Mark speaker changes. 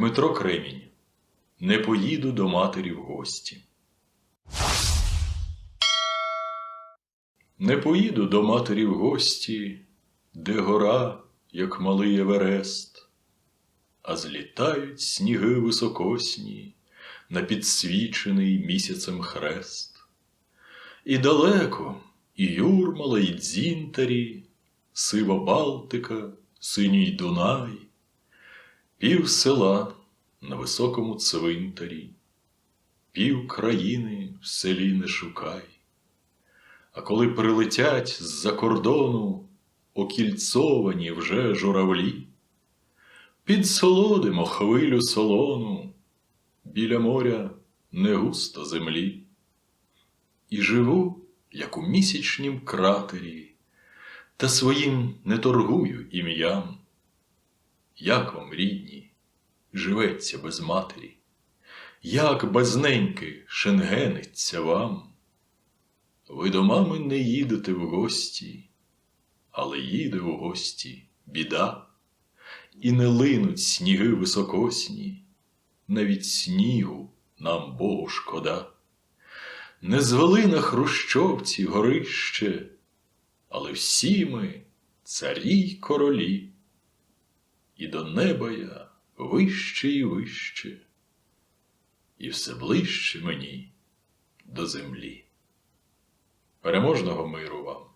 Speaker 1: Дмитро Кремінь. Не поїду до матері в гості. Не поїду до матері в гості, де гора, як малий Еверест, а злітають сніги високосні на підсвічений місяцем хрест. І далеко, і юрмала, і дзінтарі, сива Балтика, синій Дунай, пів села на високому цвинтарі, пів країни в селі не шукай. А коли прилетять з-за кордону окільцовані вже журавлі, підсолодимо хвилю солону, біля моря не густо землі. І живу, як у місячнім кратері, та своїм не торгую ім'ям. Як вам, рідні, живеться без матері, як без неньки шенгениться вам? Ви до мами не їдете в гості, але їде в гості біда, і не линуть сніги високосні, навіть снігу нам Богу шкода. Не звели на хрущовці горище, але всі ми царі й королі, і до неба я вище і вище, і все ближче мені до землі. Переможного миру вам!